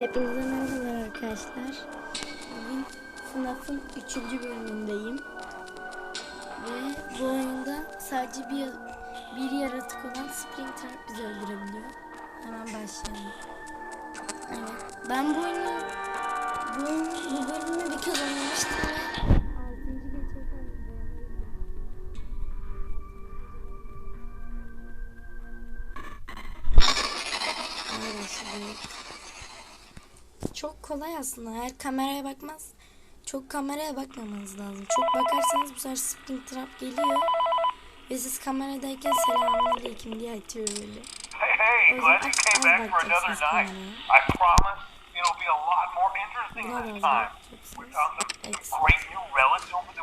Hepinize merhabalar arkadaşlar. Bugün FNAF'ın 3. bölümündeyim. Ve bu oyunda sadece bir, bir yaratık olan Springtrap bizi öldürebiliyor. Hemen başlayalım. Evet. Ben bu oyunu bu, bu bölümü bir kez oynamıştım ve 6. geceye kadar dayanamadım. Çok kolay aslında. Eğer kameraya bakmaz, çok kameraya bakmamanız lazım. Çok bakarsanız bu sefer spring trap geliyor. Ve siz kameradayken selamünaleyküm diye açıyor böyle. Hey, hey, glad you came back for another night. I promise it'll be a lot more interesting this time. We found some great new relics over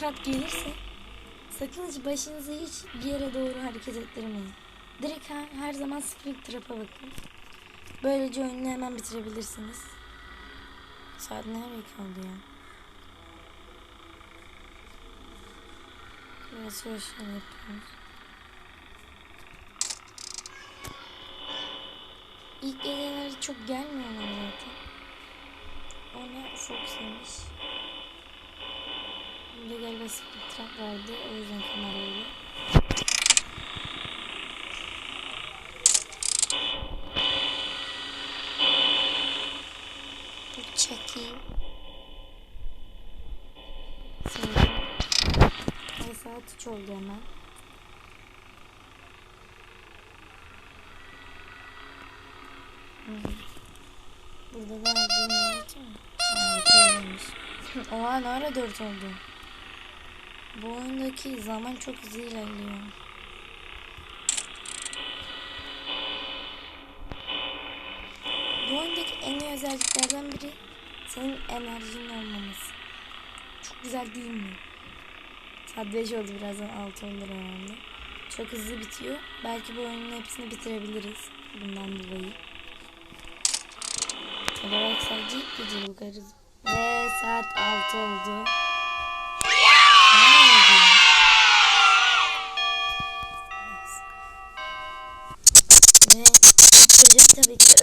trap gelirse sakın hiç başınızı hiç bir yere doğru hareket ettirmeyin. Direkt her, her zaman spring trap'a bakın. Böylece oyunu hemen bitirebilirsiniz. Saat nereye kaldı ya? Biraz şöyle yapıyoruz. İlk geceler çok gelmiyorlar zaten. O ne Fox'ymiş. Burada galiba trap vardı. O yüzden kamera öyle. Sonra Ay saat 3 oldu hemen. Burada var mi? Evet öyleymiş. Oha ne ara 4 oldu? Bu oyundaki zaman çok hızlı ilerliyor. Bu oyundaki en iyi özelliklerden biri senin enerjinin olmaması. Çok güzel değil mi? Saat 5 oldu birazdan 6 olur herhalde. Çok hızlı bitiyor. Belki bu oyunun hepsini bitirebiliriz. Bundan dolayı. Belki sadece gece bakarız. Ve saat 6 oldu.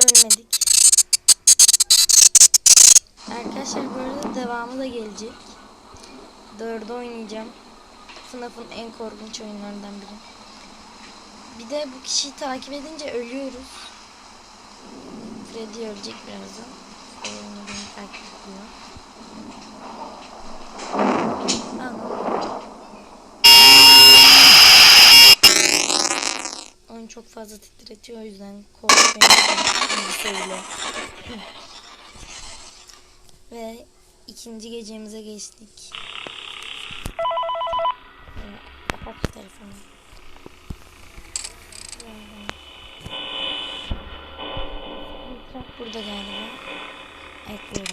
Ölmedik. Arkadaşlar bu arada devamı da gelecek. Dördü oynayacağım. FNAF'ın en korkunç oyunlarından biri. Bir de bu kişiyi takip edince ölüyoruz. Freddy ölecek birazdan. Oyunu beni takip ediyor. Aa. Oyun çok fazla titretiyor o yüzden korkuyorum. Ve ikinci gecemize geçtik. Evet, Kapat telefonu. Burada galiba. Evet burada.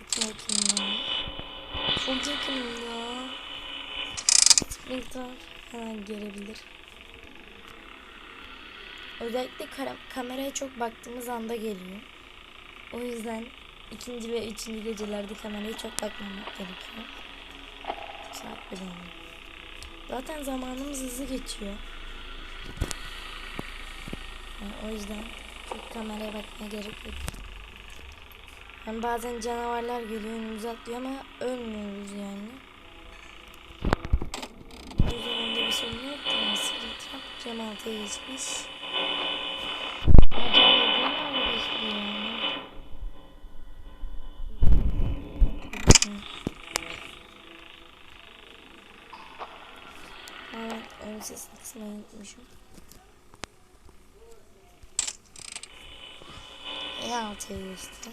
Bakın bakayım ya. Çok yakınım ya. Springtrap hemen gelebilir. Özellikle kameraya çok baktığımız anda geliyor. O yüzden ikinci ve üçüncü gecelerde kameraya çok bakmamak gerekiyor. Saat bile. Zaten zamanımız hızlı geçiyor. Yani o yüzden çok kameraya bakmaya gerek yok. Yani bazen canavarlar geliyor önümüze atlıyor ama ölmüyoruz yani. O yüzden bir sorun yok. Tamam, sıkıntı yok. Cam geçmiş. Ama cam yediği nerede geçti yani? Evet, ön sesini kısmayı unutmuşum. E altıya geçti.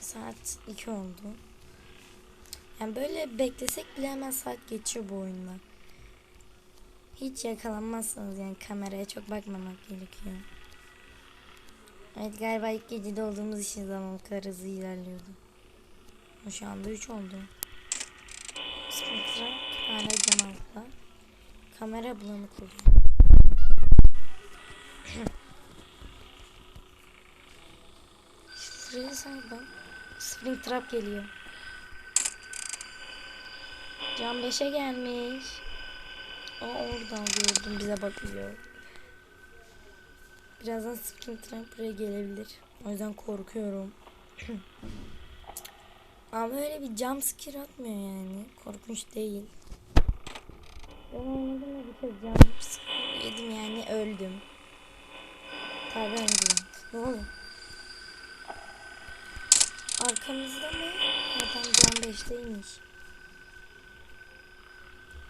Saat 2 oldu. Yani böyle beklesek bile hemen saat geçiyor bu oyunda. Hiç yakalanmazsınız yani kameraya çok bakmamak gerekiyor. Evet galiba ilk gecede olduğumuz için zaman hızlı ilerliyordu. Şu anda 3 oldu. Spectra Ana zamanla kamera bulanık oluyor. Şuraya sandım. Spring trap geliyor. Can 5'e gelmiş. O oradan gördüm bize bakıyor. Birazdan Spring Trap buraya gelebilir. O yüzden korkuyorum. Ama öyle bir jump scare atmıyor yani. Korkunç değil. Ben oynadım da bir kez scare yedim yani öldüm. Tabii öldüm. Ne oldu? Arkamızda mı? Zaten can 5'teymiş.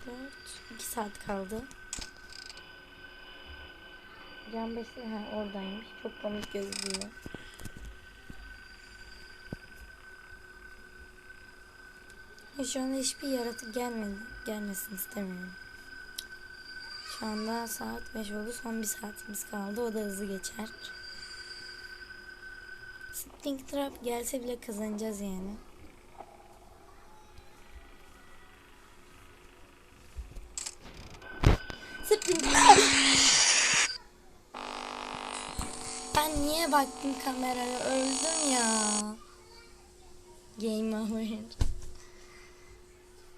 4 2 saat kaldı. Can 5'te ha oradaymış. Çok komik gözüküyor. Şu anda hiçbir yaratık gelmedi. Gelmesin istemiyorum. Şu anda saat 5 oldu. Son bir saatimiz kaldı. O da hızlı geçer. Spring Trap gelse bile kazanacağız yani. Spring Trap. Ben niye baktım kameraya? Öldüm ya. Game over.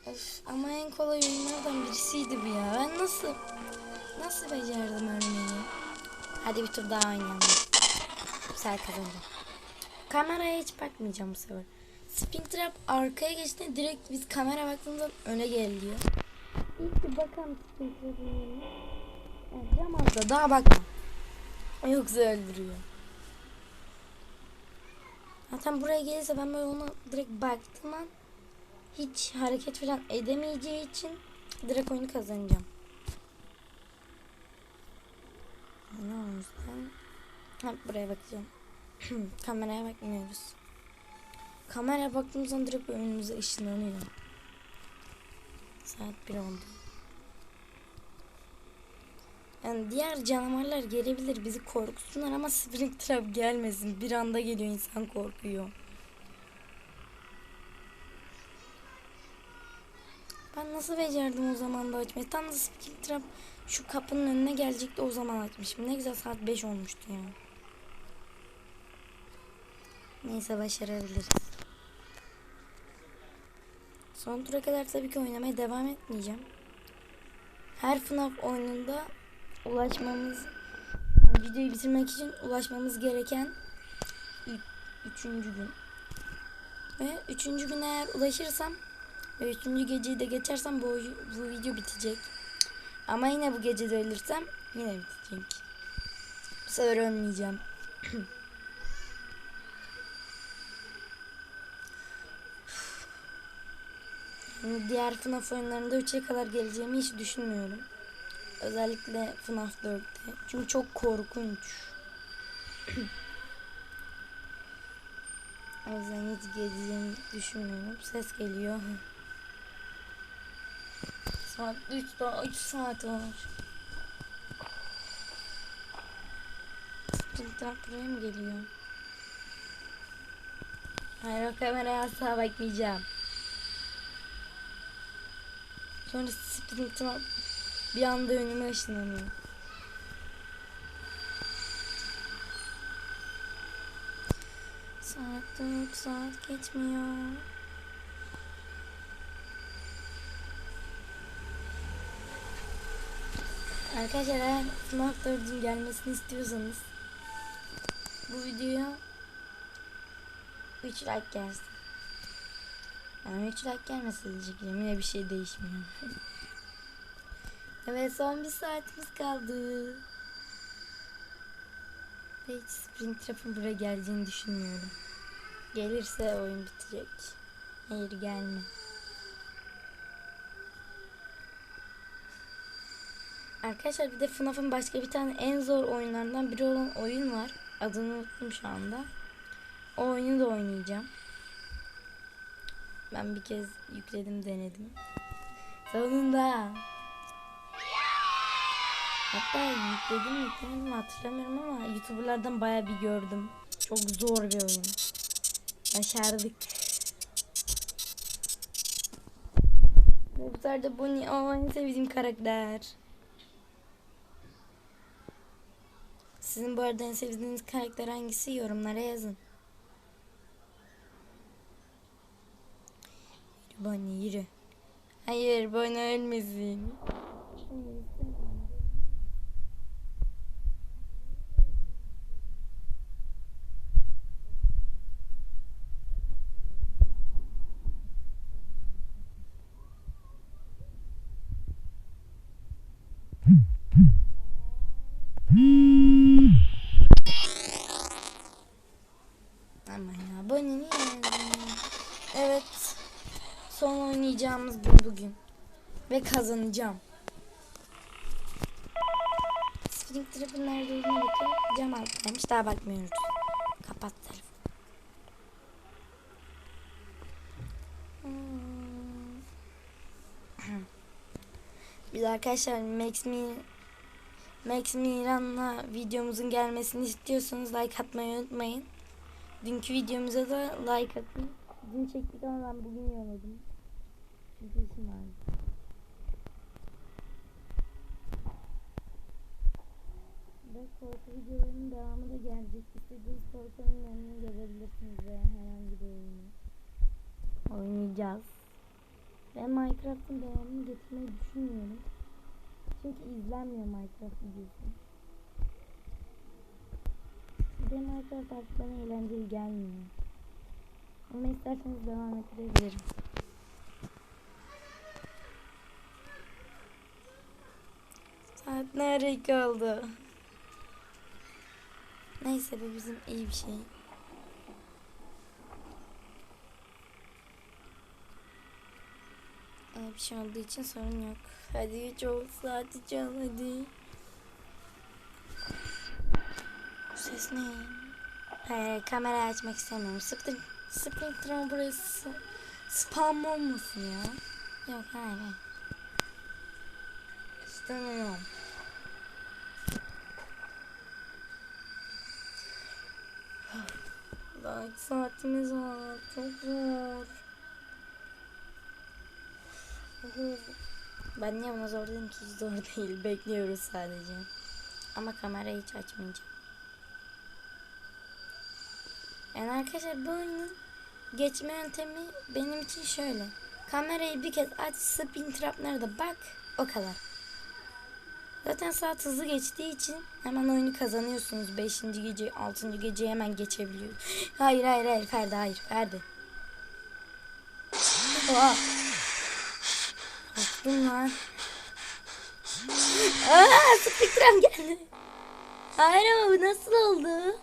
Öf, ama en kolay oyunlardan birisiydi bu ya. Ben nasıl nasıl becerdim ölmeyi? Hadi bir tur daha oynayalım. Bu sefer kazanacağım. Kameraya hiç bakmayacağım bu sefer. Spring Trap arkaya geçti direkt biz kamera baktığımızda öne geliyor. İlk bir bakalım Spring Trap'ın yerine. Daha bakma. Yoksa öldürüyor. Zaten buraya gelirse ben böyle ona direkt baktım an hiç hareket falan edemeyeceği için direkt kazanacağım. Ne o yüzden hep buraya bakacağım. Kameraya bakmıyoruz. Kameraya baktığımız zaman direkt önümüze ışınlanıyor. Saat 1 oldu. Yani diğer canavarlar gelebilir bizi korkutsunlar ama Spring Trap gelmesin. Bir anda geliyor insan korkuyor. Nasıl becerdim o zaman da açmayı? Tam da Spring Trap şu kapının önüne gelecekti o zaman açmışım. Ne güzel saat 5 olmuştu ya. Neyse başarabiliriz. Son tura kadar tabii ki oynamaya devam etmeyeceğim. Her FNAF oyununda ulaşmamız videoyu bitirmek için ulaşmamız gereken üçüncü gün. Ve üçüncü gün eğer ulaşırsam ve üçüncü geceyi de geçersem bu, bu video bitecek. Ama yine bu gece de ölürsem yine bitecek. Bu sefer ölmeyeceğim. Diğer FNAF oyunlarında 3'e kadar geleceğimi hiç düşünmüyorum. Özellikle FNAF 4'te. Çünkü çok korkunç. o yüzden hiç geleceğimi düşünmüyorum. Ses geliyor. Saat 3 daha 3 saat var. Sprinter buraya mı geliyor? Hayır o kameraya asla bakmayacağım. Sonra Sprinter bir anda önüme ışınlanıyor. Saat 4 saat geçmiyor. Arkadaşlar eğer FNAF 4'ün gelmesini istiyorsanız bu videoya 3 like gelsin. Yani 3 like gelmese diyeceğim yine bir şey değişmiyor. evet son bir saatimiz kaldı. Ve hiç Spring Trap'ın buraya geleceğini düşünmüyorum. Gelirse oyun bitecek. Hayır gelme. Arkadaşlar bir de FNAF'ın başka bir tane en zor oyunlarından biri olan oyun var. Adını unuttum şu anda. O oyunu da oynayacağım. Ben bir kez yükledim denedim. Sonunda. Hatta yükledim yüklemedim hatırlamıyorum ama youtuberlardan baya bir gördüm. Çok zor bir oyun. Başardık. Bu sefer de Bonnie en sevdiğim karakter. Sizin bu arada en sevdiğiniz karakter hangisi yorumlara yazın. Yürü Bonnie yürü. Hayır Bonnie ölmesin. Evet. Son oynayacağımız gün bugün. Ve kazanacağım. Spring Trap'ın nerede olduğuna bakın. Cam alttaymış. Daha bakmıyoruz. Kapat telefonu. Hmm. Biz arkadaşlar Max Mi Max Miran'la videomuzun gelmesini istiyorsanız like atmayı unutmayın. Dünkü videomuza da like atın. Dün çektik ama ben bugün yolladım. Çünkü işim vardı. Ve korku videolarının devamı da gelecek. İstediğiniz korku oyunlarını yazabilirsiniz veya herhangi bir oyunu. Oynayacağız. Ve Minecraft'ın devamını getirmeyi düşünmüyorum. Çünkü izlenmiyor Minecraft videosu. Minecraft artık bana eğlenceli gelmiyor. Ama isterseniz devam edebilirim. Saat nereye oldu? Neyse bu bizim iyi bir şey. İyi bir şey olduğu için sorun yok. Hadi çok saati çal hadi. Bu ses ne? Hayır kamera açmak istemiyorum. Spring, Springtron burası spam olmasın ya. Yok hayır. hayır. İstemiyorum. Daha iki saatimiz var. Çok zor. Ben niye buna zor dedim ki zor değil. Bekliyoruz sadece. Ama kamerayı hiç açmayacağım. Yani arkadaşlar bu oyunun geçme yöntemi benim için şöyle. Kamerayı bir kez aç, spin traplara da bak. O kadar. Zaten saat hızlı geçtiği için hemen oyunu kazanıyorsunuz. 5. gece, 6. gece hemen geçebiliyor. Hayır hayır hayır Ferdi hayır Ferdi. Oha. Korktum lan. Aa spektrum geldi. Hayır ama bu nasıl oldu?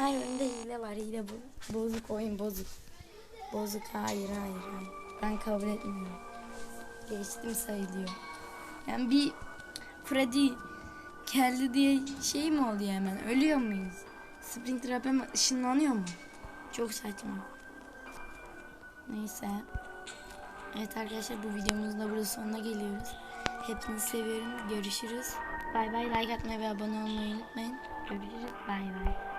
Hayır oyunda hile var hile bu. Bozuk oyun bozuk. Bozuk hayır hayır. Ben kabul etmiyorum. Geçtim sayılıyor. Yani bir Freddy geldi diye şey mi oluyor hemen? Ölüyor muyuz? Springtrap hemen ışınlanıyor mu? Çok saçma. Neyse. Evet arkadaşlar bu videomuzun da burada sonuna geliyoruz. Hepinizi seviyorum. Görüşürüz. Bay bay. Like atmayı ve abone olmayı unutmayın. Görüşürüz. Bay bay.